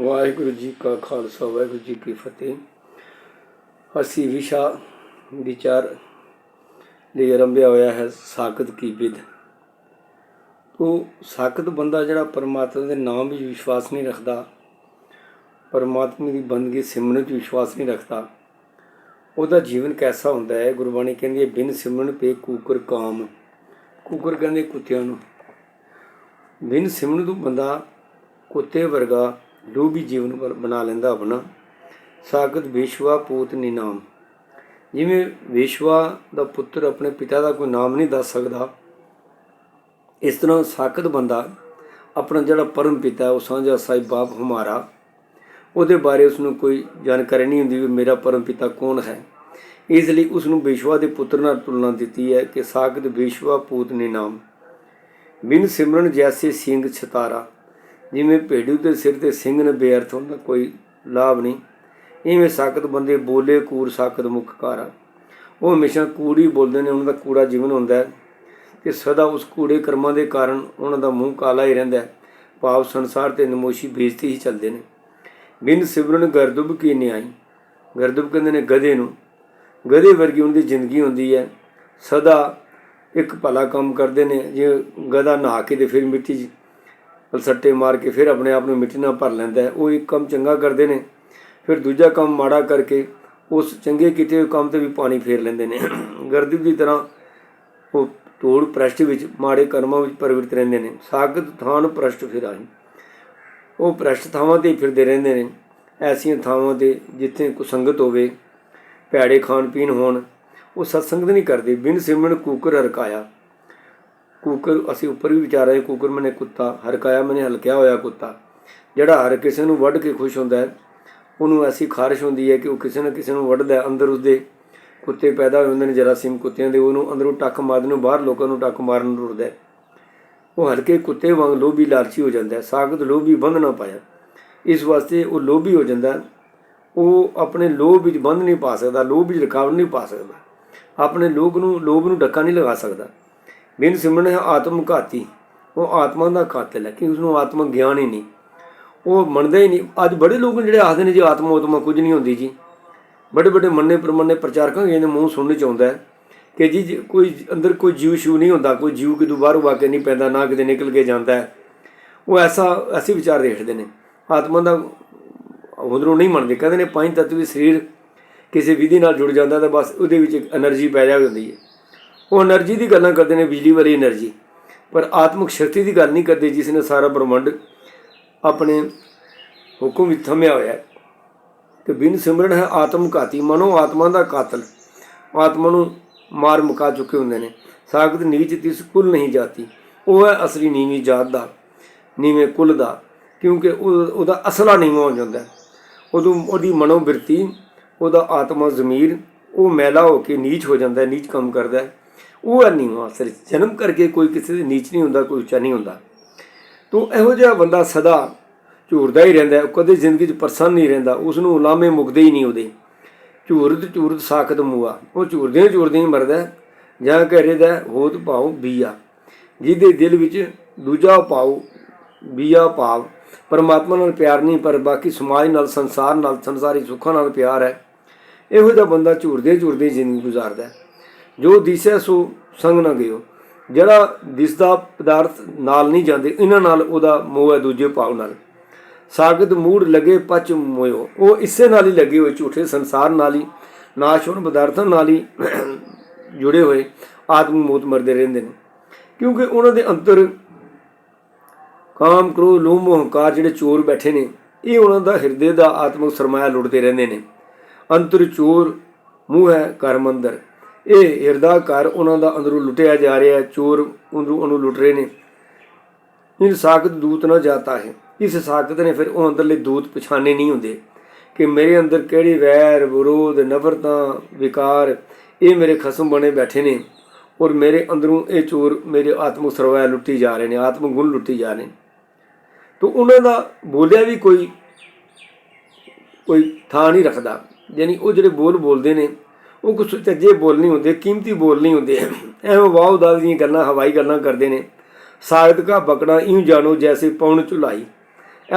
ਵਾਹਿਗੁਰੂ ਜੀ ਕਾ ਖਾਲਸਾ, ਵਾਹਿਗੁਰੂ ਜੀ ਕੀ ਫਤਿਹ। ਅਸੀਂ ਵਿਸ਼ਾ ਵਿਚਾਰ ਲਈ ਆਰੰਭਿਆ ਹੋਇਆ ਹੈ, ਸਾਖਤ ਕੀ ਵਿਦ ਉਹ ਸਾਖਤ ਬੰਦਾ ਜਿਹੜਾ ਪਰਮਾਤਮਾ ਦੇ ਨਾਮ ਵਿੱਚ ਵਿਸ਼ਵਾਸ ਨਹੀਂ ਰੱਖਦਾ, ਪਰਮਾਤਮਾ ਦੀ ਬੰਦਗੀ ਸਿਮਰਨ ਵਿੱਚ ਵਿਸ਼ਵਾਸ ਨਹੀਂ ਰੱਖਦਾ, ਉਹਦਾ ਜੀਵਨ ਕੈਸਾ ਹੁੰਦਾ ਹੈ? ਗੁਰਬਾਣੀ ਕਹਿੰਦੀ ਹੈ, ਬਿਨ ਸਿਮਰਨ ਪੇ ਕੂਕਰ ਕਾਮ। ਕੂਕਰ ਕਹਿੰਦੇ ਕੁੱਤਿਆਂ ਨੂੰ। ਬਿਨ ਸਿਮਰਨ ਤੋਂ ਬੰਦਾ ਕੁੱਤੇ ਵਰਗਾ ਲੋਭੀ ਜੀਵਨ ਬਣਾ ਲੈਂਦਾ ਆਪਣਾ। ਸਾਗਤ ਵਿਸ਼ਵਾ ਪੂਤ ਨਿਨਾਮ ਜਿਵੇਂ ਵਿਸ਼ਵਾ ਦਾ ਪੁੱਤਰ ਆਪਣੇ ਪਿਤਾ ਦਾ ਕੋਈ ਨਾਮ ਨਹੀਂ ਦੱਸ ਸਕਦਾ, ਇਸ ਤਰ੍ਹਾਂ ਸਾਖਤ ਬੰਦਾ ਆਪਣਾ ਜਿਹੜਾ ਪਰਮ ਪਿਤਾ ਉਹ ਸਾਂਝਾ ਸਾਹਿਬ ਬਾਪ ਹਮਾਰਾ, ਉਹਦੇ ਬਾਰੇ ਉਸ ਨੂੰ ਕੋਈ ਜਾਣਕਾਰੀ ਨਹੀਂ ਹੁੰਦੀ ਵੀ ਮੇਰਾ ਪਰਮ ਪਿਤਾ ਕੌਣ ਹੈ। ਇਸ ਲਈ ਉਸ ਨੂੰ ਵਿਸ਼ਵਾ ਦੇ ਪੁੱਤਰ ਨਾਲ ਤੁਲਨਾ ਦਿੱਤੀ ਹੈ ਕਿ ਸਾਕਤ ਵਿਸ਼ਵਾ ਪੂਤ ਨਿਨਾਮ ਬਿਨ ਸਿਮਰਨ ਜੈਸੇ ਸਿੰਘ ਛਤਾਰਾ। ਜਿਵੇਂ ਭੇਡੂ ਦੇ ਸਿਰ ਤੇ ਸਿੰਘ ਨੇ ਬੇਅਰਥ ਹੁੰਦਾ, ਕੋਈ ਲਾਭ ਨਹੀਂ। ਇਵੇਂ ਸਾਕਤ ਬੰਦੇ ਬੋਲੇ ਕੂੜ ਸਾਕਤ ਮੁਖਕਾਰਾ ਉਹ ਹਮੇਸ਼ਾ ਕੂੜੀ ਬੋਲਦੇ ਨੇ, ਉਹਨਾਂ ਦਾ ਕੂੜਾ ਜੀਵਨ ਹੁੰਦਾ ਹੈ। ਕਿ ਸਦਾ ਉਸ ਕੂੜੇ ਕਰਮਾਂ ਦੇ ਕਾਰਨ ਉਹਨਾਂ ਦਾ ਮੂੰਹ ਕਾਲਾ ਹੀ ਰਹਿੰਦਾ ਹੈ। ਭਾਵ ਸੰਸਾਰ ਤੇ ਨਮੋਸ਼ੀ ਬੇਇੱਜ਼ਤੀ ਹੀ ਚੱਲਦੇ ਨੇ। ਬਿਨ ਸਿਮਰਨ ਗਰਦੁਬ ਕੀ ਨਿਆਈ? ਗਰਦੁਬ ਕਹਿੰਦੇ ਨੇ ਗਧੇ ਨੂੰ। ਗਧੇ ਵਰਗੀ ਉਹਨਾਂ ਦੀ ਜ਼ਿੰਦਗੀ ਹੁੰਦੀ ਹੈ। ਸਦਾ ਇੱਕ ਭਲਾ ਕੰਮ ਕਰਦੇ ਨੇ, ਜੇ ਗਧਾ ਨਹਾ ਕੇ ਤੇ ਫਿਰ ਮਿੱਟੀ 'ਚ ਮਾਰ ਕੇ ਫਿਰ ਆਪਣੇ ਆਪ ਨੂੰ ਮਿੱਟੀ ਨਾਲ ਭਰ ਲੈਂਦਾ ਹੈ। ਉਹ ਇੱਕ ਕੰਮ ਚੰਗਾ ਕਰਦੇ ਨੇ। ਫਿਰ ਦੂਜਾ ਕੰਮ ਮਾੜਾ ਕਰਕੇ ਉਸ ਚੰਗੇ ਕੀਤੇ ਹੋਏ ਕੰਮ ਤੇ ਵੀ ਪਾਣੀ ਫੇਰ ਲੈਂਦੇ ਨੇ। ਗਰਦਿਬ ਦੀ ਤਰ੍ਹਾਂ ਉਹ ਧੂੜ ਪ੍ਰਸ਼ਟ ਵਿੱਚ, ਮਾੜੇ ਕਰਮਾਂ ਵਿੱਚ ਪ੍ਰਵਿਰਤ ਰਹਿੰਦੇ ਨੇ। ਸਾਗਤ ਥਾਨ ਪ੍ਰਸ਼ਟ ਫਿਰਾਈ ਉਹ ਪ੍ਰਸ਼ਟ ਥਾਵਾਂ ਤੇ ਫਿਰਦੇ ਰਹਿੰਦੇ ਨੇ। ਐਸੀਆਂ ਥਾਵਾਂ ਤੇ ਜਿੱਥੇ ਕੁਸੰਗਤ ਹੋਵੇ ਭੈੜੇ ਖਾਣ ਪੀਣ ਹੋਣ, ਉਹ ਸਤਸੰਗਤ ਨਹੀਂ ਕਰਦੇ। ਬਿਨ ਸਿਮਰਨ ਕੂਕਰ ਹਰਕਾਇਆ ਕੂਕਰ, ਅਸੀਂ ਉੱਪਰ ਵੀ ਵਿਚਾਰ ਰਹੇ ਕੂਕਰ ਮਨੇ ਕੁੱਤਾ ਹਰਕਾਇਆ ਮਨੇ ਹਲਕਿਆ ਹੋਇਆ ਕੁੱਤਾ। ਜਿਹੜਾ ਹਰ ਕਿਸੇ ਨੂੰ ਵੱਢ ਕੇ ਖੁਸ਼ ਹੁੰਦਾ ਹੈ, ਉਹਨੂੰ ਐਸੀ ਖਾਰਿਸ਼ ਹੁੰਦੀ ਹੈ ਕਿ ਉਹ ਕਿਸੇ ਨਾ ਕਿਸੇ ਨੂੰ ਵੱਢਦਾ ਅੰਦਰ ਉਸਦੇ ਕੁੱਤੇ ਪੈਦਾ ਹੋਏ ਹੁੰਦੇ ਨੇ, ਜਰਾਸੀਮ ਕੁੱਤਿਆਂ ਦੇ, ਉਹਨੂੰ ਅੰਦਰੋਂ ਟੱਕ ਮਾਰਨ ਨੂੰ, ਬਾਹਰ ਲੋਕਾਂ ਨੂੰ ਟੱਕ ਮਾਰਨ ਨੂੰ ਰੁੜਦਾ ਉਹ ਹਲਕੇ ਕੁੱਤੇ ਵਾਂਗ ਲੋਭੀ ਲਾਲਚੀ ਹੋ ਜਾਂਦਾ ਹੈ ਸਾਗਤ ਲੋਭੀ ਬੰਧ ਨਾ ਪਾਇਆ। ਇਸ ਵਾਸਤੇ ਉਹ ਲੋਭੀ ਹੋ ਜਾਂਦਾ ਉਹ ਆਪਣੇ ਲੋਭ ਵਿੱਚ ਬੰਧ ਨਹੀਂ ਪਾ ਸਕਦਾ, ਲੋਭ ਵਿੱਚ ਰਕਾਵਟ ਨਹੀਂ ਪਾ ਸਕਦਾ। ਆਪਣੇ ਲੋਭ ਨੂੰ ਲੋਭ ਨੂੰ ਡੱਕਾ ਨਹੀਂ ਲਗਾ ਸਕਦਾ। ਬਿਨ ਸਿਮਰਨ ਹੈ ਆਤਮ ਘਾਤੀ। ਉਹ ਆਤਮਾ ਦਾ ਕਾਤਲ ਹੈ ਕਿ ਉਸ ਨੂੰ ਆਤਮਾ ਗਿਆਨ ਹੀ ਨਹੀਂ। ਉਹ ਮੰਨਦਾ ਹੀ ਨਹੀਂ। ਅੱਜ ਬੜੇ ਲੋਕ ਜਿਹੜੇ ਆਖਦੇ ਨੇ ਜੀ ਆਤਮਾ ਉਤਮਾ ਕੁਝ ਨਹੀਂ ਹੁੰਦੀ ਜੀ। ਬੜੇ ਬੜੇ ਮੰਨੇ ਪਰਮੰਨੇ ਪ੍ਰਚਾਰਕਾਂ ਦੇ ਮੂੰਹ ਸੁਣਨ ਚ ਆਉਂਦਾ ਕਿ ਜੀ ਕੋਈ ਅੰਦਰ ਕੋਈ ਜੀਵ ਸ਼ੂ ਨਹੀਂ ਹੁੰਦਾ, ਕੋਈ ਜੀਵ ਕਿਦੋਂ ਬਾਹਰੋਂ ਆ ਕੇ ਨਹੀਂ ਪੈਂਦਾ, ਨਾ ਕਿਤੇ ਨਿਕਲ ਕੇ ਜਾਂਦਾ ਉਹ ਐਸਾ, ਐਸੀ ਵਿਚਾਰ ਦੇਖਦੇ ਨੇ। ਆਤਮਾ ਦਾ ਉਧਰੋਂ ਨਹੀਂ ਮੰਨਦੇ। ਕਹਿੰਦੇ ਨੇ ਪੰਜ ਤੱਤ ਵੀ ਸਰੀਰ ਕਿਸੇ ਵਿਧੀ ਨਾਲ ਜੁੜ ਜਾਂਦਾ ਤਾਂ ਬਸ ਉਹਦੇ ਵਿੱਚ ਇੱਕ એનર્ਜੀ ਪੈ ਜਾ ਜਾਂਦੀ ਹੈ। ਉਹ એનર્ਜੀ ਦੀ ਗੱਲਾਂ ਕਰਦੇ ਨੇ, ਬਿਜਲੀ ਵਾਲੀ એનર્ਜੀ। ਪਰ ਆਤਮਿਕ ਸ਼ਕਤੀ ਦੀ ਗੱਲ ਨਹੀਂ ਕਰਦੇ, ਜਿਸ ਨੇ ਸਾਰਾ ਬ੍ਰਹਮੰਡ ਆਪਣੇ ਹੁਕਮ ਵਿੱਚ ਥਮਿਆ ਹੋਇਆ ਹੈ। ਤੇ ਬਿਨ ਸਿਮਰਨ ਹੈ, ਆਤਮ ਘਾਤੀ। ਮਨੋ ਆਤਮਾ ਦਾ ਕਾਤਲ। ਆਤਮਾ ਨੂੰ ਮਾਰ ਮੁਕਾ ਚੁੱਕੇ ਹੁੰਦੇ ਨੇ। ਸਾਗਤ ਨੀਚ ਤਿਸ ਕੁਲ ਨਹੀਂ ਜਾਤੀ। ਉਹ ਹੈ ਅਸਲੀ ਨੀਵੀਂ ਜਾਤ ਦਾ, ਨੀਵੇਂ ਕੁਲ ਦਾ। ਕਿਉਂਕਿ ਉਹਦਾ ਅਸਲਾ ਨੀਵਾਂ ਹੋ ਜਾਂਦਾ ਉਦੋਂ ਉਹਦੀ ਮਨੋਬਿਰਤੀ ਉਹਦਾ ਆਤਮਾ ਜ਼ਮੀਰ, ਉਹ ਮੈਲਾ ਹੋ ਕੇ ਨੀਚ ਹੋ ਜਾਂਦਾ ਹੈ, ਨੀਚ ਕੰਮ ਕਰਦਾ ਹੈ। ਉਹ ਹੈ ਨੀਵਾਂ ਅਸਲ 'ਚ। ਜਨਮ ਕਰਕੇ ਕੋਈ ਕਿਸੇ ਦੇ ਨੀਚ ਨਹੀਂ ਹੁੰਦਾ, ਕੋਈ ਉੱਚਾ ਨਹੀਂ ਹੁੰਦਾ। ਤੋ ਇਹੋ ਜਿਹਾ ਬੰਦਾ ਸਦਾ ਝੂਰਦਾ ਹੀ ਰਹਿੰਦਾ ਉਹ ਕਦੇ ਜ਼ਿੰਦਗੀ 'ਚ ਪ੍ਰਸੰਨ ਨਹੀਂ ਰਹਿੰਦਾ। ਉਸ ਨੂੰ ਉਲਾਮੇ ਮੁਕਦੇ ਹੀ ਨਹੀਂ ਉਹਦੇ। ਝੂਰਦ ਝੂਰਤ ਸਾਖਤ ਮੂਆ। ਉਹ ਝੂਰਦੇ ਝੂਰਦੇ ਹੀ ਮਰਦਾ ਹੈ। ਜਾਂ ਕਹੇਦਾ ਹੋਤ ਭਾਉ ਬੀਆ। ਜਿਹਦੇ ਦਿਲ ਵਿੱਚ ਦੂਜਾ ਭਾਉ ਬੀਆ ਭਾਵ। ਪਰਮਾਤਮਾ ਨਾਲ ਪਿਆਰ ਨਹੀਂ, ਪਰ ਬਾਕੀ ਸਮਾਜ ਨਾਲ, ਸੰਸਾਰ ਨਾਲ, ਸੰਸਾਰੀ ਸੁੱਖਾਂ ਨਾਲ ਪਿਆਰ ਹੈ। ਇਹੋ ਜਿਹਾ ਬੰਦਾ ਝੂਰਦੇ ਝੂਰਦੇ ਜ਼ਿੰਦਗੀ ਗੁਜ਼ਾਰਦਾ ਜੋ ਦਿਸੈ ਸੋ ਸੰਗ ਨਾ ਗਿਓ ਜਿਹੜਾ ਦਿਸਦਾ ਪਦਾਰਥ ਨਾਲ ਨਹੀਂ ਜਾਂਦੇ, ਇਹਨਾਂ ਨਾਲ ਉਹਦਾ ਮੋਹ ਹੈ ਦੂਜੇ ਭਾਵ ਨਾਲ। ਸਾਗਤ ਮੂੜ ਲਗੇ ਪਚ ਮੋਇਓ। ਉਹ ਇਸੇ ਨਾਲ ਹੀ ਲੱਗੇ ਹੋਏ ਝੂਠੇ ਸੰਸਾਰ ਨਾਲ ਹੀ ਨਾਸ਼ਵਰ ਪਦਾਰਥਾਂ ਨਾਲ ਹੀ ਜੁੜੇ ਹੋਏ ਆਤਮ ਮੌਤ ਮਰਦੇ ਰਹਿੰਦੇ ਨੇ। ਕਿਉਂਕਿ ਉਹਨਾਂ ਦੇ ਅੰਦਰ ਕਾਮ, ਕ੍ਰੋਧ, ਲੋਭ ਮੋਹ ਜਿਹੜੇ ਚੋਰ ਬੈਠੇ ਨੇ, ਇਹ ਉਹਨਾਂ ਦਾ ਹਿਰਦੇ ਦਾ ਆਤਮਿਕ ਸਰਮਾਇਆ ਲੁੱਟਦੇ ਰਹਿੰਦੇ ਨੇ। ਅੰਤਰ ਚੋਰ ਮੂੰਹ ਹੈ ਕਰਮ ਅੰਦਰ। ਇਹ ਹਿਰਦਾ ਘਰ ਉਹਨਾਂ ਦਾ ਅੰਦਰੋਂ ਲੁੱਟਿਆ ਜਾ ਰਿਹਾ ਹੈ। ਚੋਰ ਉਹਨੂੰ ਉਹਨੂੰ ਲੁੱਟ ਰਹੇ ਨੇ। ਇਹ ਸਾਖਤ ਦੂਤ ਨਾ ਜਾਤਾ ਹੈ। ਇਸ ਸਾਖਤ ਨੇ ਫਿਰ ਉਹ ਅੰਦਰਲੇ ਦੂਤ ਪਛਾਣੇ ਨਹੀਂ ਹੁੰਦੇ ਕਿ ਮੇਰੇ ਅੰਦਰ ਕਿਹੜੀ ਵੈਰ, ਵਿਰੋਧ, ਨਫ਼ਰਤਾਂ, ਵਿਕਾਰ, ਇਹ ਮੇਰੇ ਖਸਮ ਬਣੇ ਬੈਠੇ ਨੇ ਔਰ ਮੇਰੇ ਅੰਦਰੋਂ ਇਹ ਚੋਰ ਮੇਰੇ ਆਤਮਿਕ ਸਰਵਾਇਆ ਲੁੱਟੀ ਜਾ ਰਹੇ ਨੇ ਆਤਮਿਕ ਗੁਣ ਲੁੱਟੀ ਜਾ ਰਹੇ ਨੇ। ਤੋ ਉਹਨਾਂ ਦਾ ਬੋਲਿਆ ਵੀ ਕੋਈ ਕੋਈ ਥਾਂ ਨਹੀਂ ਰੱਖਦਾ। ਯਾਨੀ ਉਹ ਜਿਹੜੇ ਬੋਲ ਬੋਲਦੇ ਨੇ ਉਹ ਕੁਝ ਚੱਜੇ ਬੋਲ ਨਹੀਂ ਹੁੰਦੇ, ਕੀਮਤੀ ਬੋਲ ਨਹੀਂ ਹੁੰਦੇ। ਐਵੇਂ ਵਾਹ ਦਾ ਦੀਆਂ ਗੱਲਾਂ, ਹਵਾਈ ਗੱਲਾਂ ਕਰਦੇ ਨੇ। ਸਾਗਤਕਾ ਕਾ ਇਉਂ ਜਾਣੋ ਜੈਸੇ ਪੌਣ ਝੁਲਾਈ।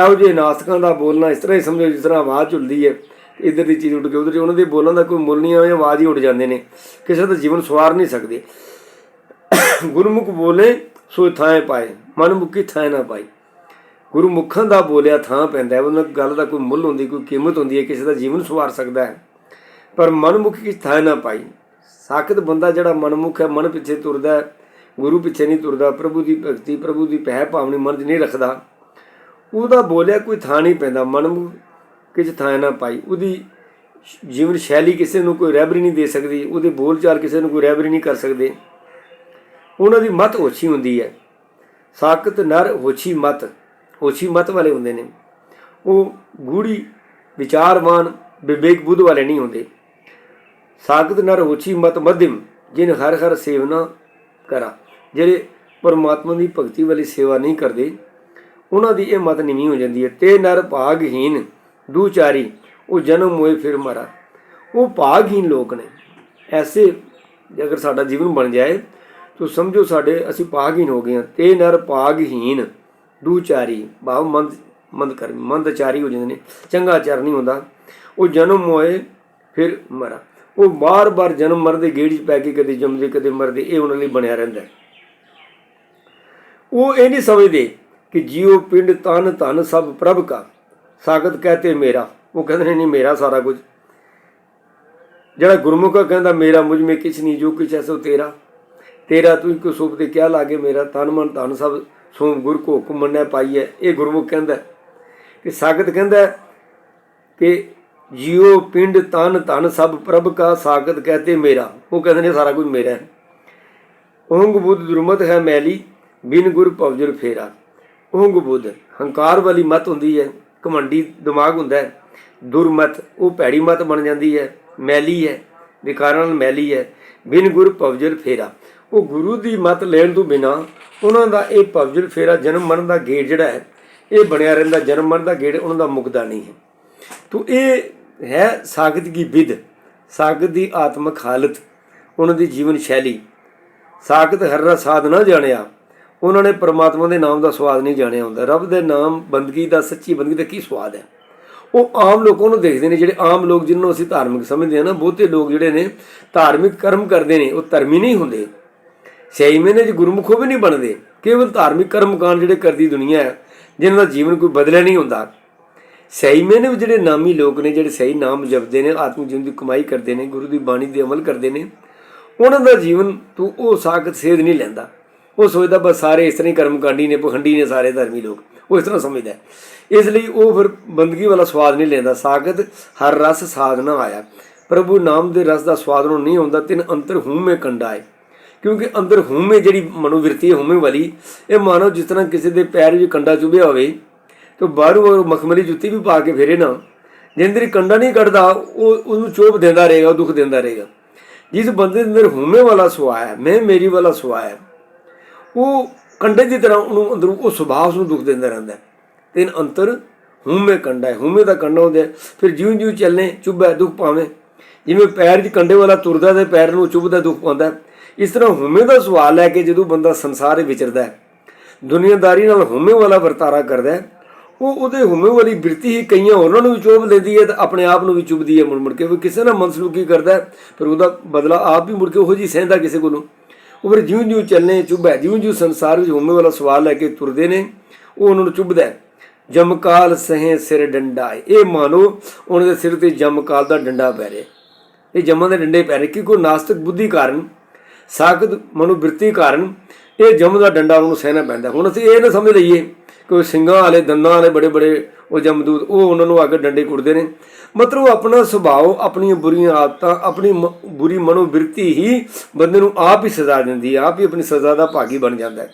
ਇਹੋ ਜਿਹੇ ਨਾਸਤਕਾਂ ਦਾ ਬੋਲਣਾ ਇਸ ਤਰ੍ਹਾਂ ਹੀ ਸਮਝੋ ਜਿਸ ਤਰ੍ਹਾਂ ਆਵਾਜ਼ ਝੁਲਦੀ ਹੈ। ਇਧਰ ਦੀ ਚੀਜ਼ ਉੱਡ ਕੇ ਉਧਰ ਉਹਨਾਂ ਦੇ ਬੋਲਣ ਦਾ ਕੋਈ ਮੁੱਲ ਨਹੀਂ ਆਵੇ ਆਵਾਜ਼ ਹੀ ਉੱਡ ਜਾਂਦੇ ਨੇ। ਕਿਸੇ ਦਾ ਜੀਵਨ ਸਵਾਰ ਨਹੀਂ ਸਕਦੇ। ਗੁਰਮੁਖ ਬੋਲੇ ਸੋ ਥਾਂ ਪਾਏ, ਮਨਮੁਖੀ ਥਾਂ ਨਾ ਪਾਈ। ਗੁਰਮੁਖਾਂ ਦਾ ਬੋਲਿਆ ਥਾਂ ਪੈਂਦਾ ਉਹਨਾਂ ਗੱਲ ਦਾ ਕੋਈ ਮੁੱਲ ਹੁੰਦੀ, ਕੋਈ ਕੀਮਤ ਹੁੰਦੀ ਹੈ, ਕਿਸੇ ਦਾ ਜੀਵਨ ਸਵਾਰ ਸਕਦਾ ਹੈ। ਪਰ ਮਨਮੁਖ ਕੀ ਥਾਂ ਨਾ ਪਾਈ। ਸਾਖਤ ਬੰਦਾ ਜਿਹੜਾ ਮਨਮੁਖ ਹੈ, ਮਨ ਪਿੱਛੇ ਤੁਰਦਾ ਹੈ, ਗੁਰੂ ਪਿੱਛੇ ਨਹੀਂ ਤੁਰਦਾ, ਪ੍ਰਭੂ ਦੀ ਭਗਤੀ, ਪ੍ਰਭੂ ਦੀ ਪਹਿ ਭਾਵਨੀ ਮਨ 'ਚ ਨਹੀਂ ਰੱਖਦਾ। ਉਹਦਾ ਬੋਲਿਆ ਕੋਈ ਥਾਂ ਨਹੀਂ ਪੈਂਦਾ। ਮਨਮੁਖ ਕਿਛ ਥਾਂ ਨਾ ਪਾਈ। ਉਹਦੀ ਜੀਵਨ ਸ਼ੈਲੀ ਕਿਸੇ ਨੂੰ ਕੋਈ ਰਹਿਬਰੀ ਨਹੀਂ ਦੇ ਸਕਦੀ। ਉਹਦੇ ਬੋਲਚਾਲ ਕਿਸੇ ਨੂੰ ਕੋਈ ਰਹਿਬਰੀ ਨਹੀਂ ਕਰ ਸਕਦੇ। ਉਹਨਾਂ ਦੀ ਮਤ ਓਛੀ ਹੁੰਦੀ ਹੈ। ਸਾਖਤ ਨਰ ਹੋਛੀ ਮਤ ਹੋਛੀ ਮਤ ਵਾਲੇ ਹੁੰਦੇ ਨੇ। ਉਹ ਗੂੜੀ ਵਿਚਾਰਵਾਨ, ਵਿਵੇਕ ਬੁੱਧ ਵਾਲੇ ਨਹੀਂ ਹੁੰਦੇ। ਸਾਖਤ ਨਰ ਹੋਛੀ ਮਤ ਮਧਿਮ, ਜਿਨ ਹਰ ਹਰ ਸੇਵਨਾ ਕਰਾ। ਜਿਹੜੇ ਪਰਮਾਤਮਾ ਦੀ ਭਗਤੀ ਵਾਲੀ ਸੇਵਾ ਨਹੀਂ ਕਰਦੇ, ਉਹਨਾਂ ਦੀ ਇਹ ਮਤ ਨੀਵੀਂ ਹੋ ਜਾਂਦੀ ਹੈ। ਤੇ ਨਰ ਭਾਗਹੀਨ, ਦੂਚਾਰੀ, ਉਹ ਜਨਮ ਹੋਏ ਫਿਰ ਮਰਾ। ਉਹ ਭਾਗਹੀਨ ਲੋਕ ਨੇ। ਐਸੇ ਅਗਰ ਸਾਡਾ ਜੀਵਨ ਬਣ ਜਾਏ, ਤਾਂ ਸਮਝੋ ਸਾਡੇ ਅਸੀਂ ਭਾਗਹੀਨ ਹੋ ਗਏ ਹਾਂ। ਤੇ ਨਰ ਭਾਗਹੀਨ, ਦੂਚਾਰੀ, ਭਾਵ ਮੰਦ ਮੰਦ ਕਰ, ਮੰਦਚਾਰੀ ਹੋ ਜਾਂਦੇ ਨੇ। ਚੰਗਾ ਆਚਰ ਨਹੀਂ ਹੁੰਦਾ। ਉਹ ਜਨਮ ਹੋਏ, ਫਿਰ ਮਰਾ। ਉਹ ਬਾਰ-ਬਾਰ ਜਨਮ ਮਰਦੇ ਗੇੜ 'ਚ ਪੈ ਕੇ ਕਦੇ ਜੰਮਦੇ, ਕਦੇ ਮਰਦੇ, ਇਹ ਉਹਨਾਂ ਲਈ ਬਣਿਆ ਰਹਿੰਦਾ ਉਹ ਇਹ ਨਹੀਂ ਸਮਝਦੇ ਕਿ ਜੀਉ ਪਿੰਡ ਤਨ ਧਨ ਸਭ ਪ੍ਰਭ ਕਾ ਸਾਗਤ ਕਹਤੇ ਮੇਰਾ। ਉਹ ਕਹਿੰਦੇ ਨੇ, ਨਹੀਂ, ਮੇਰਾ ਸਾਰਾ ਕੁਝ। ਜਿਹੜਾ ਗੁਰਮੁਖ ਕਹਿੰਦਾ, ਮੇਰਾ ਮੁਝ ਮੇ ਕਿਛ ਨਹੀਂ, ਜੋ ਕੁਛ ਹੈ ਸੋ ਤੇਰਾ। ਤੇਰਾ ਤੂੰ ਕੋ ਸੋਪ ਤੇ ਕਿਆ ਲਾਗੇ ਮੇਰਾ? ਤਨ ਮਨ ਧਨ ਸਭ ਸੋ ਗੁਰ ਕੋ ਹੁਕਮ ਮੰਨਿਆ ਪਾਈ ਹੈ ਇਹ ਗੁਰਮੁਖ ਕਹਿੰਦਾ ਕਿ ਸਾਗਤ ਕਹਿੰਦਾ ਕਿ ਜੀਉ ਪਿੰਡ ਤਨ ਧਨ ਸਭ ਪ੍ਰਭ ਕਾ ਸਾਗਤ ਕਹਤੇ ਮੇਰਾ। ਉਹ ਕਹਿੰਦੇ ਨੇ ਸਾਰਾ ਕੁਝ ਮੇਰਾ ਹੈ। ਓੰਗ ਬੁੱਧ ਦੁਰਮਤ ਹੈ ਮੈਲੀ, ਬਿਨ ਗੁਰ ਪਵਜਰ ਫੇਰਾ। ਓੰਗ ਬੁੱਧ, ਹੰਕਾਰ ਵਾਲੀ ਮਤ ਹੁੰਦੀ ਹੈ ਕਮੰਡੀ ਦਿਮਾਗ ਹੁੰਦਾ ਹੈ। ਦੁਰਮਤ, ਉਹ ਭੈੜੀ ਮਤ ਬਣ ਜਾਂਦੀ ਹੈ, ਮੈਲੀ ਹੈ, ਵਿਕਾਰਾਂ ਨਾਲ ਮੈਲੀ ਹੈ, ਬਿਨ ਗੁਰ ਪਵਜਰ ਫੇਰਾ। ਉਹ ਗੁਰੂ ਦੀ ਮਤ ਲੈਣ ਤੋਂ ਬਿਨਾ ਉਹਨਾਂ ਦਾ ਇਹ ਪਵਜਰ ਫੇਰਾ ਜਨਮ ਮਰਨ ਦਾ ਗੇੜ ਜਿਹੜਾ ਹੈ, ਇਹ ਬਣਿਆ ਰਹਿੰਦਾ, ਜਨਮ ਮਰਨ ਦਾ ਗੇੜ ਉਹਨਾਂ ਦਾ ਮੁਕਦਾ ਨਹੀਂ ਹੈ। ਤੋ ਇਹ ਹੈ ਸਾਗਤ ਦੀ ਵਿਦ ਸਾਗਤ ਦੀ ਆਤਮਿਕ ਹਾਲਤ, ਉਹਨਾਂ ਦੀ ਜੀਵਨ ਸ਼ੈਲੀ। ਸਾਗਤ ਹਰਰਾ ਸਾਧ ਨਾ ਜਾਣਿਆ, ਉਹਨਾਂ ਨੇ ਪਰਮਾਤਮਾ ਦੇ ਨਾਮ ਦਾ ਸਵਾਦ ਨਹੀਂ ਜਾਣਿਆ ਹੁੰਦਾ। ਰੱਬ ਦੇ ਨਾਮ ਬੰਦਗੀ ਦਾ, ਸੱਚੀ ਬੰਦਗੀ ਦਾ ਕੀ ਸਵਾਦ ਹੈ? ਉਹ ਆਮ ਲੋਕਾਂ ਨੂੰ ਦੇਖਦੇ ਨੇ, ਜਿਹੜੇ ਆਮ ਲੋਕ ਜਿਨ੍ਹਾਂ ਅਸੀਂ ਧਾਰਮਿਕ ਸਮਝਦੇ ਹਾਂ ਨਾ, ਬਹੁਤੇ ਲੋਕ ਜਿਹੜੇ ਨੇ, ਧਾਰਮਿਕ ਕਰਮ ਕਰਦੇ ਨੇ, ਉਹ ਧਰਮੀ ਨਹੀਂ ਹੁੰਦੇ। ਸਹੀ ਮੈਨੇ ਜੀ ਗੁਰਮੁਖੋ ਵੀ ਨਹੀਂ ਬਣਦੇ। ਕੇਵਲ ਧਾਰਮਿਕ ਕਰਮ ਕਾਂਡ ਜਿਹੜੇ ਕਰਦੀ ਦੁਨੀਆ ਹੈ ਜਿਨ੍ਹਾਂ ਦਾ ਜੀਵਨ ਕੋਈ ਬਦਲਿਆ ਨਹੀਂ ਹੁੰਦਾ। ਸਹੀ ਮੈਨੇ ਵੀ ਜਿਹੜੇ ਨਾਮੀ ਲੋਕ ਨੇ, ਜਿਹੜੇ ਸਹੀ ਨਾਮ ਜਪਦੇ ਨੇ, ਆਤਮਿਕ ਜੀਵਨ ਦੀ ਕਮਾਈ ਕਰਦੇ ਨੇ, ਗੁਰੂ ਦੀ ਬਾਣੀ ਦੇ ਅਮਲ ਕਰਦੇ ਨੇ, ਉਹਨਾਂ ਦਾ ਜੀਵਨ ਤੂੰ ਉਹ ਸਾਖਤ ਸੇਧ ਨਹੀਂ ਲੈਂਦਾ। ਉਹ ਸੋਚਦਾ ਬਸ ਸਾਰੇ ਇਸ ਤਰ੍ਹਾਂ ਹੀ ਕਰਮਕਾਂਡੀ ਨੇ, ਪਖੰਡੀ ਨੇ ਸਾਰੇ ਧਰਮੀ ਲੋਕ। ਉਹ ਇਸ ਤਰ੍ਹਾਂ ਸਮਝਦਾ ਇਸ ਲਈ ਉਹ ਫਿਰ ਬੰਦਗੀ ਵਾਲਾ ਸਵਾਦ ਨਹੀਂ ਲੈਂਦਾ। ਸਾਖਤ ਹਰ ਰਸ ਸਾਧਨਾ ਆਇਆ। ਪ੍ਰਭੂ ਨਾਮ ਦੇ ਰਸ ਦਾ ਸਵਾਦ ਨੂੰ ਨਹੀਂ ਆਉਂਦਾ। ਤਿੰਨ ਅੰਤਰ ਹੂਮੇ ਕੰਡਾ ਹੈ। ਕਿਉਂਕਿ ਅੰਦਰ ਹੂਮੇ ਜਿਹੜੀ ਮਨੋਵਿਰਤੀ ਹੈ ਹੂਮੇ ਵਾਲੀ, ਇਹ ਮਾਨੋ ਜਿਸ ਤਰ੍ਹਾਂ ਕਿਸੇ ਦੇ ਪੈਰ ਵਿੱਚ ਕੰਡਾ ਚੁਭਿਆ ਹੋਵੇ ਤੇ ਬਾਹਰੋਂ ਉਹ ਮਖਮਲੀ ਜੁੱਤੀ ਵੀ ਪਾ ਕੇ ਫੇਰੇ ਨਾ ਜਿੰਦਰੀ ਕੰਡਾ ਨਹੀਂ ਕੱਢਦਾ, ਉਹ ਉਹਨੂੰ ਚੋਪ ਦਿੰਦਾ ਰਹੇਗਾ, ਦੁੱਖ ਦਿੰਦਾ ਰਹੇਗਾ। ਜਿਸ ਬੰਦੇ ਦੇ ਅੰਦਰ ਹੂਮੇ ਵਾਲਾ ਸੁਭਾਅ ਹੈ ਮੈਂ ਮੇਰੀ ਵਾਲਾ ਸੁਭਾਅ ਹੈ, ਉਹ ਕੰਡੇ ਦੀ ਤਰ੍ਹਾਂ ਉਹਨੂੰ ਅੰਦਰੋਂ ਉਹ ਸੁਭਾਅ ਨੂੰ ਦੁੱਖ ਦਿੰਦਾ ਰਹਿੰਦਾ ਹੈ। ਤਿੰਨ ਅੰਤਰ ਹੂਮੇ ਕੰਡਾ ਹੈ ਹੂਮੇ ਦਾ ਕੰਡਾ ਹੁੰਦਾ ਫਿਰ ਜਿਉਂ ਜਿਉਂ ਚੱਲਨੇ ਚੁੱਭੈ, ਦੁੱਖ ਪਾਵੇਂ ਜਿਵੇਂ ਪੈਰ 'ਚ ਕੰਡੇ ਵਾਲਾ ਤੁਰਦਾ ਤੇ ਪੈਰ ਨੂੰ ਚੁੱਭਦਾ ਦੁੱਖ ਪਾਉਂਦਾ ਇਸ ਤਰ੍ਹਾਂ ਹੂਮੇ ਦਾ ਸਵਾਲ ਲੈ ਕੇ ਜਦੋਂ ਬੰਦਾ ਸੰਸਾਰ ਵਿਚਰਦਾ ਹੈ, ਦੁਨੀਆਦਾਰੀ ਨਾਲ ਹਉਮੈ ਵਾਲਾ ਵਰਤਾਰਾ ਕਰਦਾ ਹੈ ਉਹ ਉਹਦੇ ਹੁਮੇ ਵਾਲੀ ਬਿਰਤੀ ਹੀ ਕਈਆਂ ਹੋਰਾਂ ਨੂੰ ਵੀ ਚੁੱਭ ਲੈਂਦੀ ਹੈ ਤੇ ਆਪਣੇ ਆਪ ਨੂੰ ਵੀ ਚੁੱਭਦੀ ਹੈ ਮੁੜ ਮੁੜ ਕੇ। ਉਹ ਕਿਸੇ ਨਾਲ ਮਨਸਲੂਕੀ ਕਰਦਾ ਹੈ, ਫਿਰ ਉਹਦਾ ਬਦਲਾ ਆਪ ਵੀ ਮੁੜ ਕੇ ਉਹੋ ਜੀ ਸਹਿੰਦਾ ਕਿਸੇ ਕੋਲੋਂ। ਉਹ ਫਿਰ ਜਿਉਂ ਜਿਉਂ ਚੱਲਨੇ ਚੁੱਭੈ ਜਿਉਂ ਜਿਉਂ ਸੰਸਾਰ ਵਿੱਚ ਹਉਮੈ ਵਾਲਾ ਸਵਾਲ ਲੈ ਕੇ ਤੁਰਦੇ ਨੇ, ਉਹ ਉਹਨਾਂ ਨੂੰ ਚੁੱਭਦਾ ਹੈ। ਜਮਕਾਲ ਸਹੇ ਸਿਰ ਡੰਡਾ ਇਹ ਮਾਨੋ ਉਹਨਾਂ ਦੇ ਸਿਰ ਤੇ ਜਮਕਾਲ ਦਾ ਡੰਡਾ ਪੈ ਰਿਹਾ ਇਹ ਜਮਾਂ ਦੇ ਡੰਡੇ ਪੈ ਰਹੇ ਕਿ ਕੋਈ ਨਾਸਤਿਕ ਬੁੱਧੀ ਕਾਰਨ, ਸਾਖਤ ਮਨੋਬਿਰਤੀ ਕਾਰਨ ਇਹ ਜਮ ਦਾ ਡੰਡਾ ਉਹਨੂੰ ਸਹਿਣਾ ਪੈਂਦਾ ਹੁਣ ਅਸੀਂ ਇਹ ਨਾ ਸਮਝ ਲਈਏ ਕਿ ਉਹ ਸਿੰਘਾਂ ਵਾਲੇ, ਦੰਦਾਂ ਵਾਲੇ ਬੜੇ ਬੜੇ ਉਹ ਜਮਦੂਤ ਉਹ ਉਹਨਾਂ ਨੂੰ ਆ ਕੇ ਡੰਡੇ ਕੁੱਟਦੇ ਨੇ। ਮਤਲਬ ਆਪਣਾ ਸੁਭਾਅ ਆਪਣੀਆਂ ਬੁਰੀਆਂ ਆਦਤਾਂ, ਆਪਣੀ ਮ- ਬੁਰੀ ਮਨੋਬਿਰਤੀ ਹੀ ਬੰਦੇ ਨੂੰ ਆਪ ਹੀ ਸਜ਼ਾ ਦਿੰਦੀ ਹੈ, ਆਪ ਹੀ ਆਪਣੀ ਸਜ਼ਾ ਦਾ ਭਾਗੀ ਬਣ ਜਾਂਦਾ ਹੈ।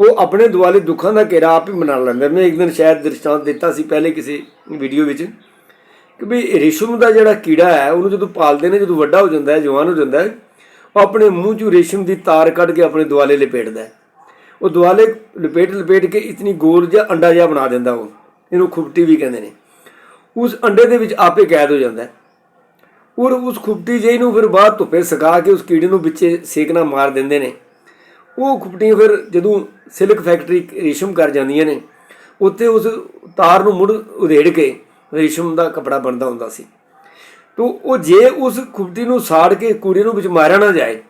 ਉਹ ਆਪਣੇ ਦੁਆਲੇ ਦੁੱਖਾਂ ਦਾ ਘੇਰਾ ਆਪ ਹੀ ਬਣਾ ਲੈਂਦਾ ਮੈਂ ਇੱਕ ਦਿਨ ਸ਼ਾਇਦ ਦ੍ਰਿਸ਼ਟਾਂਤ ਦਿੱਤਾ ਸੀ ਪਹਿਲੇ ਕਿਸੇ ਵੀਡੀਓ ਵਿੱਚ ਕਿ ਵੀ ਰੇਸ਼ਮ ਦਾ ਜਿਹੜਾ ਕੀੜਾ ਹੈ, ਉਹਨੂੰ ਜਦੋਂ ਪਾਲਦੇ ਨੇ, ਜਦੋਂ ਵੱਡਾ ਹੋ ਜਾਂਦਾ ਹੈ, ਜਵਾਨ ਹੋ ਜਾਂਦਾ ਹੈ, ਉਹ ਆਪਣੇ ਮੂੰਹ 'ਚੋਂ ਰੇਸ਼ਮ ਦੀ ਤਾਰ ਕੱਢ ਕੇ ਆਪਣੇ ਦੁਆਲੇ ਲਪੇਟਦਾ ਹੈ। ਉਹ ਦੁਆਲੇ ਲਪੇਟ ਲਪੇਟ ਕੇ ਇਤਨੀ ਗੋਲ ਜਿਹਾ ਅੰਡਾ ਜਿਹਾ ਬਣਾ ਦਿੰਦਾ ਉਹ। ਇਹਨੂੰ ਖੁਪਟੀ ਵੀ ਕਹਿੰਦੇ ਨੇ। ਉਸ ਅੰਡੇ ਦੇ ਵਿੱਚ ਆਪੇ ਕੈਦ ਹੋ ਜਾਂਦਾ ਹੈ। ਔਰ ਉਸ ਖੁਪਟੀ ਜਿਹੀ ਨੂੰ ਫਿਰ ਬਾਅਦ ਧੁੱਪੇ ਸੁਕਾ ਕੇ ਉਸ ਕੀੜੇ ਨੂੰ ਵਿੱਚੇ ਸੇਕਣਾ ਮਾਰ ਦਿੰਦੇ ਨੇ। ਉਹ ਖੁਪਟੀਆਂ ਫਿਰ ਜਦੋਂ ਸਿਲਕ ਫੈਕਟਰੀ ਰੇਸ਼ਮ ਕਰ ਜਾਂਦੀਆਂ ਨੇ, ਉੱਥੇ ਉਸ ਤਾਰ ਨੂੰ ਮੁੜ ਉਧੇੜ ਕੇ ਰੇਸ਼ਮ ਦਾ ਕਪੜਾ ਬਣਦਾ ਹੁੰਦਾ ਸੀ। ਤੋ ਉਹ ਜੇ ਉਸ ਖੁਪਟੀ ਨੂੰ ਸਾੜ ਕੇ ਕੂੜੇ ਨੂੰ ਵਿੱਚ ਮਾਰਿਆ ਨਾ ਜਾਏ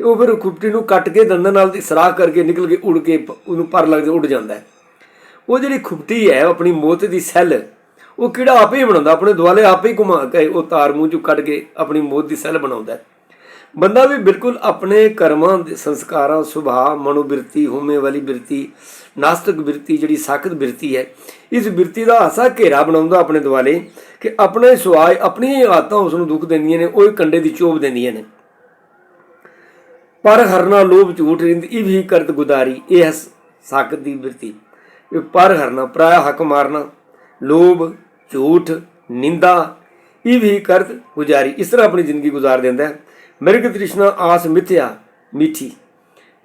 ਤੇ ਉਹ ਫਿਰ ਖੁਪਟੀ ਨੂੰ ਕੱਟ ਕੇ ਦੰਦਾਂ ਨਾਲ ਦੀ ਸਰਾਖ ਕਰਕੇ ਨਿਕਲ ਕੇ ਉੜ ਕੇ ਉਹਨੂੰ ਪਰ ਲੱਗਦੇ ਉੱਡ ਜਾਂਦਾ ਹੈ। ਉਹ ਜਿਹੜੀ ਖੁਪਟੀ ਹੈ ਆਪਣੀ ਮੋਤ ਦੀ ਸੈੱਲ, ਉਹ ਕਿਹੜਾ ਆਪੇ ਹੀ ਬਣਾਉਂਦਾ? ਆਪਣੇ ਦੁਆਲੇ ਆਪੇ ਹੀ ਘੁਮਾ ਕੇ ਉਹ ਤਾਰ ਮੂੰਹ ਚੋਂ ਕੱਢ ਕੇ ਆਪਣੀ ਮੋਤ ਦੀ ਸੈੱਲ ਬਣਾਉਂਦਾ ਹੈ। ਬੰਦਾ ਵੀ ਬਿਲਕੁਲ ਆਪਣੇ ਕਰਮਾਂ ਦੇ ਸੰਸਕਾਰਾਂ, ਸੁਭਾਅ ਮਨੋਬਿਰਤੀ ਹੋਮੇ ਵਾਲੀ ਬਿਰਤੀ, ਨਾਸਤਿਕ ਬਿਰਤੀ, ਜਿਹੜੀ ਸਾਖਤ ਬਿਰਤੀ ਹੈ, ਇਸ ਬਿਰਤੀ ਦਾ ਹਾਸਾ ਘੇਰਾ ਬਣਾਉਂਦਾ ਆਪਣੇ ਦੁਆਲੇ ਕਿ ਆਪਣੇ ਸੁਆਏ ਆਪਣੀਆਂ ਹੀ ਆਦਤਾਂ ਉਸ ਨੂੰ ਦੁੱਖ ਦਿੰਦੀਆਂ ਨੇ, ਉਹ ਹੀ ਕੰਡੇ ਦੀ ਚੋਬ ਦਿੰਦੀਆਂ ਨੇ। ਪਰ ਹਰਨਾ ਲੋਭ ਝੂਠ ਰਿੰਦ, ਇਹ ਵੀ ਕਰਤ ਗੁਦਾਰੀ, ਇਹ ਹੈ ਸਾਖਤ ਦੀ ਬਿਰਤੀ। ਪਰ ਹਰਨਾ ਪ੍ਰਾਇ ਹੱਕ ਮਾਰਨਾ, ਲੋਭ, ਝੂਠ, ਨਿੰਦਾ, ਇਹ ਵੀ ਕਰਤ ਗੁਜ਼ਾਰੀ। ਇਸ ਤਰ੍ਹਾਂ ਆਪਣੀ ਜ਼ਿੰਦਗੀ ਗੁਜ਼ਾਰ ਦਿੰਦਾ ਹੈ। ਮਿਰਗ ਤ੍ਰਿਸ਼ਨਾ, ਆਸ ਮਿਥਿਆ, ਮਿੱਠੀ।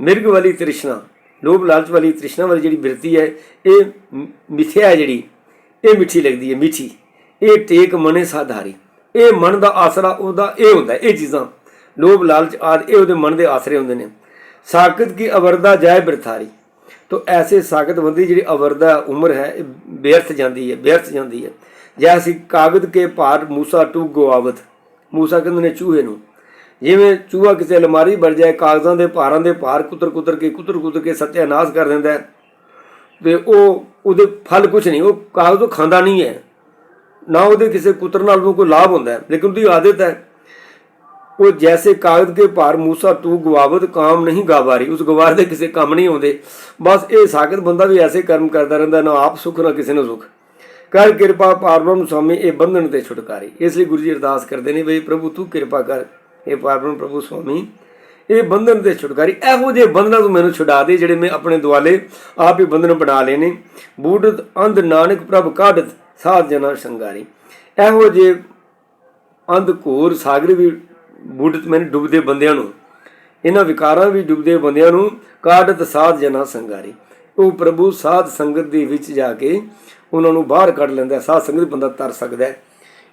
ਮਿਰਗ ਵਾਲੀ ਤ੍ਰਿਸ਼ਨਾ, ਲੋਭ ਲਾਲਚ ਵਾਲੀ ਤ੍ਰਿਸ਼ਨਾ ਵਾਲੀ ਜਿਹੜੀ ਬਿਰਤੀ ਹੈ, ਇਹ ਮਿਥਿਆ ਹੈ ਜਿਹੜੀ, ਇਹ ਮਿੱਠੀ ਲੱਗਦੀ ਹੈ, ਮਿੱਠੀ। ਇਹ ਟੇਕ ਮਨੇ ਸਾਧਾਰੀ। ਇਹ ਮਨ ਦਾ ਆਸਰਾ ਉਹਦਾ ਇਹ ਹੁੰਦਾ ਇਹ ਚੀਜ਼ਾਂ। ਲੋਭ ਲਾਲਚ ਆਦਿ ਇਹ ਉਹਦੇ ਮਨ ਦੇ ਆਸਰੇ ਹੁੰਦੇ ਨੇ। ਸਾਕਤ ਕੀ ਅਵਰਦਾ ਜਾਏ ਬਿਰਥਾਰੀ। ਤੋ ਐਸੇ ਸਾਕਤ ਬੰਦੀ ਜਿਹੜੀ ਅਵਰਦਾ ਉਮਰ ਹੈ, ਇਹ ਬੇਅਰਥ ਜਾਂਦੀ ਹੈ ਬੇਅਰਥ ਜਾਂਦੀ ਹੈ। ਜੈਸੀ ਕਾਗਦ ਕੇ ਭਾਰ ਮੂਸਾ ਟੂ ਗਵਾਵਤ ਮੂਸਾ ਕਹਿੰਦੇ ਨੇ ਚੂਹੇ ਨੂੰ। ਜਿਵੇਂ ਚੂਹਾ ਕਿਸੇ ਅਲਮਾਰੀ ਵੜ ਜਾਏ, ਕਾਗਜ਼ਾਂ ਦੇ ਭਾਰਾਂ ਦੇ ਭਾਰ ਕੁਤਰ ਕੁਤਰ ਕੇ ਕੁਤਰ ਕੁਤਰ ਕੇ ਸਤਿਆਨਾਸ਼ ਕਰ ਦਿੰਦਾ ਹੈ। ਤੇ ਉਹ ਉਹਦੇ ਫਲ ਕੁਝ ਨਹੀਂ, ਉਹ ਕਾਗਜ਼ ਉਹ ਖਾਂਦਾ ਨਹੀਂ ਹੈ। ਨਾ ਉਹਦੇ ਕਿਸੇ ਕੁਤਰ ਨਾਲ ਉਹਨੂੰ ਕੋਈ ਲਾਭ ਹੁੰਦਾ ਲੇਕਿਨ ਉਹਦੀ ਆਦਤ ਹੈ ਉਹ ਜੈਸੇ ਕਾਗਜ਼ ਕੇ ਭਾਰ ਮੂਸਾ ਤੂੰ ਗਵਾਵਤ ਕਾਮ ਨਹੀਂ ਗਵਾਰੀ। ਉਸ ਗਵਾਰ ਦੇ ਕਿਸੇ ਕੰਮ ਨਹੀਂ ਆਉਂਦੇ। ਬਸ ਇਹ ਸਾਖਤ ਬੰਦਾ ਵੀ ਐਸੇ ਕਰਮ ਕਰਦਾ ਰਹਿੰਦਾ, ਨਾ ਆਪ ਸੁਖ, ਨਾ ਕਿਸੇ ਨੂੰ ਸੁਖ। ਕਰ ਕਿਰਪਾ ਪਾਰਬ੍ਰਹਮ ਸੁਆਮੀ, ਇਹ ਬੰਧਨ ਤੇ ਛੁਟਕਾਰੀ। ਇਸ ਲਈ ਗੁਰੂ ਜੀ ਅਰਦਾਸ ਕਰਦੇ ਨੇ ਬਈ ਪ੍ਰਭੂ ਤੂੰ ਕਿਰਪਾ ਕਰ। ਇਹ ਪਾਰਬ੍ਰਹਮ ਪ੍ਰਭੂ ਸੁਆਮੀ, ਇਹ ਬੰਧਨ ਤੇ ਛੁਟਕਾਰੀ। ਇਹੋ ਜਿਹੇ ਬੰਧਨਾਂ ਤੋਂ ਮੈਨੂੰ ਛੁਡਾ ਦੇ, ਜਿਹੜੇ ਮੈਂ ਆਪਣੇ ਦੁਆਲੇ ਆਪ ਹੀ ਬੰਧਨ ਬਣਾ ਲਏ ਨੇ। ਬੂਢਤ ਅੰਧ ਨਾਨਕ ਪ੍ਰਭ ਕਾਢਤ ਸਾਧ ਜਨਾ ਸੰਗਾਰੀ। ਇਹੋ ਜਿਹੇ ਅੰਧ ਘੋਰ ਸਾਗਰ ਵੀ ਬੁੱਢਤ ਮੈਨੂੰ ਡੁੱਬਦੇ ਬੰਦਿਆਂ ਨੂੰ, ਇਹਨਾਂ ਵਿਕਾਰਾਂ ਵੀ ਡੁੱਬਦੇ ਬੰਦਿਆਂ ਨੂੰ ਕਾਢਤ ਸਾਧ ਜਨਾ ਸੰਗਾਰੀ। ਉਹ ਪ੍ਰਭੂ ਸਾਧ ਸੰਗਤ ਦੇ ਵਿੱਚ ਜਾ ਕੇ ਉਹਨਾਂ ਨੂੰ ਬਾਹਰ ਕੱਢ ਲੈਂਦਾ, ਸਾਧ ਸੰਗਤ ਬੰਦਾ ਤਰ ਸਕਦਾ ਹੈ।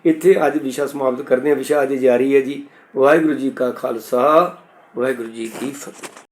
ਇੱਥੇ ਅੱਜ ਵਿਸ਼ਾ ਸਮਾਪਤ ਕਰਦੇ ਹਾਂ। ਵਿਸ਼ਾ ਅੱਜ ਜਾਰੀ ਹੈ ਜੀ। ਵਾਹਿਗੁਰੂ ਜੀ ਕਾ ਖਾਲਸਾ, ਵਾਹਿਗੁਰੂ ਜੀ ਕੀ ਫਤਿਹ।